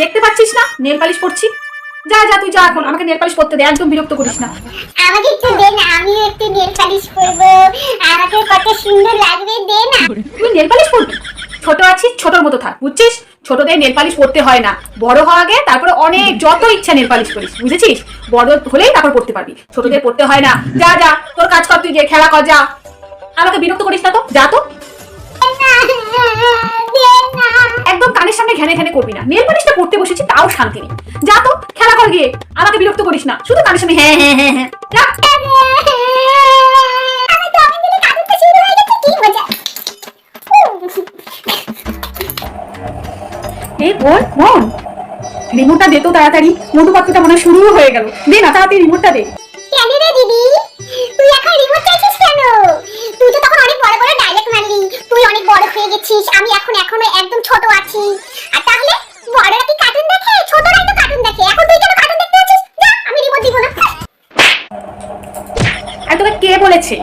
দেখতে পাচ্ছিস না? নেল পালিশ পড়ছি যা যা তুই যা এখন। আমাকে নেল পালিশ করতে দে একদম বিরক্ত করিস না। আমাকে একটু দে না আমিও একটু নেল পালিশ করব। আমাকে কত সুন্দর লাগবে দে না। তুই নেল পালিশ পরবি ছোট আছিস ছোটর মতো থাক বুঝছিস? ছোটদের নেল পালিশ পড়তে হয় না। বড় হওয়া আগে তারপরে অনেক, যত ইচ্ছা নেল পালিশ করিস, বুঝেছিস? বড় হলেই তারপর পড়তে পারবি। ছোটদের পড়তে হয় না। যা যা, তোর কাজ কর তুই যে খেলা কর, যা। আমাকে বিরক্ত করিস না তো? যা তো। একদম কানের সামনে ঘ্যানে ঘ্যানে করবি না। নেল পালিশটা পড়তে বসেছি, তাও শান্তি নেই। যা তো, খেলা কর গিয়ে। আমাকে বিরক্ত করিস না। শুধু কানের সামনে হ্যাঁ হ্যাঁ হ্যাঁ হ্যাঁ। এই বোন বোন রিমোটটা দে তো তাড়াতাড়ি। মোটু পাত্রটা মনে হয় শুরু হয়ে গেল। দে না তাড়াতাড়ি রিমোটটা দে। কেন রে দিদি? তুই এখন রিমোট চাইছিস কেন? তুই তো তখন অনেক বড় বড় ডায়লগ মারলি। তুই অনেক বড় হয়ে গেছিস। আমি এখন এখনও একদম ছোট আছি। আর তাহলে বড়রা কি কার্টুন দেখে? ছোটরাই তো কার্টুন দেখে। এখন তুই কেন কার্টুন দেখতে আছিস যা আমি রিমোট দিব না। আর তোকে কে বলেছে?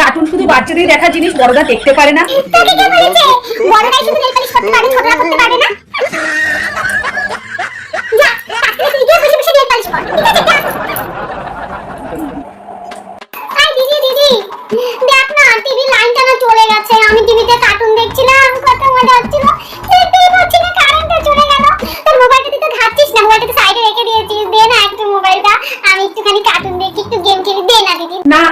কার্টুন শুধু বাচ্চাদের দেখা জিনিস বড়রা দেখতে পারে না। তোকে কে বলেছে? বড়রাই শুধু নেল পালিশ করতে পারে ছোটরা করতে পারে না যা তাহলে তুই গিয়ে বসে বসে নেল পালিশ কর ঠিক আছে যা আই দিদি দিদি দেখ না টিভি লাইনটা না চলে গেছে। আমি টিভিতে কার্টুন দেখছিলাম কত মজা হচ্ছিল। দেখতেই পাচ্ছি না কারেন্টটা চলে গেল। তোর মোবাইলটা তুই তো ঘাটছিস না মোবাইলটা সাইডে রেখে দিয়েছিস দে না একটু মোবাইলটা আমি একটুখানি কার্টুন দেখি একটু গেম খেলি। দে না দিদি। না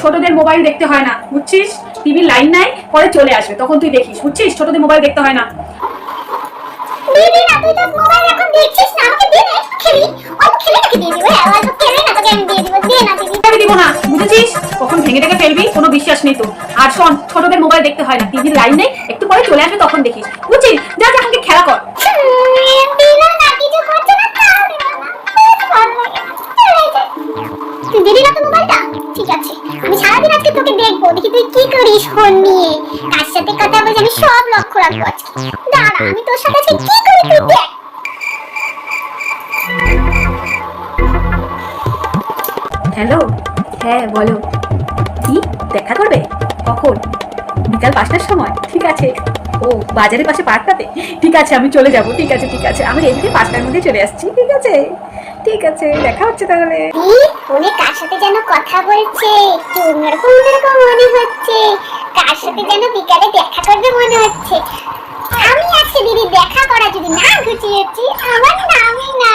ছোটদের মোবাইল দেখতে হয় না বুঝছিস? টিভির লাইন নাই পরে চলে আসবে তখন তুই দেখিস বুঝছিস? ছোটদের মোবাইল দেখতে হয় না। দিদি না তুই তো মোবাইল এখন দেখছিস না আমাকে দে না খেলি। কখন ভেঙে টেকে ফেলবি? কোনো বিশ্বাস নেই তো আর শোন ছোটদের মোবাইল দেখতে হয় না। টিভির লাইন নেই একটু পরে চলে আসবে তখন দেখিস। বুঝছিস? যা যা আমাকে খেলা কর। না তো মোবাইলটা ঠিক আছে আমি সারাদিন আজকে তোকে দেখব। দেখি তুই কি করিস ফোন নিয়ে। কার সাথে কথা বলছিস আমি সব লক্ষ্য রাখব আজকে। দাঁড়া আমি তোর সাথে আজকে কি করি তুই দেখ। হ্যালো হ্যাঁ বলো। দেখা করবে? কখন? বিকাল পাঁচটার সময়? ঠিক আছে। ও, বাজারের পাশে পার্কটাতে? ঠিক আছে, আমি চলে যাব। ঠিক আছে ঠিক আছে। আমি এদিকে পাঁচটার মধ্যে চলে আসছি। ঠিক আছে? ঠিক আছে, দেখা হচ্ছে তাহলে। উনি কার সাথে যেন কথা বলছে? একটু অন্যরকম অন্যরকম মনে হচ্ছে। কার সাথে যেন বিকালে দেখা করবে মনে হচ্ছে? আমি আজকে দিদি, দেখা করা যদি না গুছিয়েছি আমার নামই না।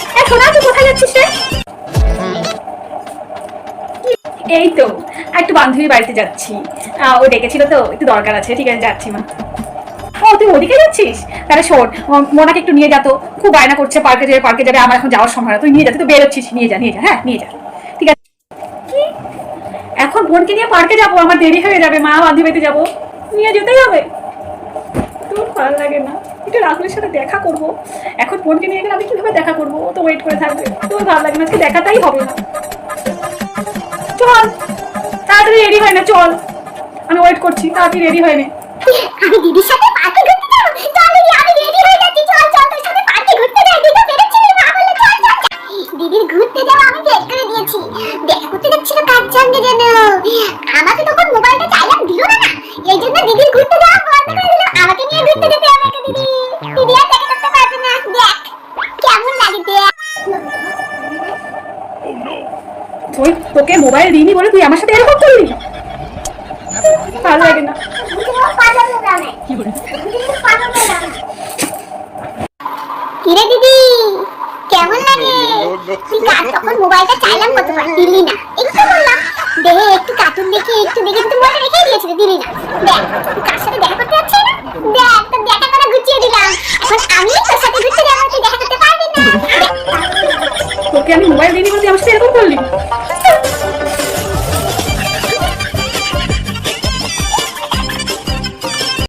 সোনা তুই কোথায় যাচ্ছিস রে এই তো একটু বান্ধবীর বাড়িতে যাচ্ছি। ও ডেকেছিল তো একটু দরকার আছে ঠিক আছে যাচ্ছি মা। ও তুই ওদিকে যাচ্ছিস? তাহলে শোন মোনাকে একটু নিয়ে যা খুব বায়না করছে পার্কে যাবে পার্কে যাবে আমার এখন যাওয়ার সময় না তুই নিয়ে যা তুই তো বেরোচ্ছিস নিয়ে যা নিয়ে যা হ্যাঁ নিয়ে যা। ঠিক আছে। কি? এখন বোনকে নিয়ে পার্কে যাব আমার দেরি হয়ে যাবে মা বান্ধবী বাড়িতে যাব। নিয়ে যেতেই হবে। ভালো লাগে না। একটু রাহুলের সাথে দেখা করব। এখন বোনকে নিয়ে গেলে আমি কীভাবে দেখা করব? ও তো ওয়েট করে থাকবে। তোমার ভালো লাগে না, আজকে দেখাটাই হবে না। চল, তাড়াতাড়ি রেডি হয় না, চল। আমি ওয়েট করছি, তাড়াতাড়ি রেডি হয় না। আমি দিদির সাথে পার্কে তুই তোকে মোবাইল দিইনি বলে তুই আমার সাথে এরকম করলি? ভালো লাগে না। দিদি, কেমন লাগে? তুই কার তখন মোবাইলটা চাইলাম কতবার দিলি না। একটু বললাম দেহে একটু কার্টুন দেখি, একটু দেখে তুই মোবাইলটা রেখে দিলি না। দেখ তুই কার সাথে দেখা করতে যাচ্ছিস না? দেখ, তোর দেখা করা গুছিয়ে দিলাম। এখন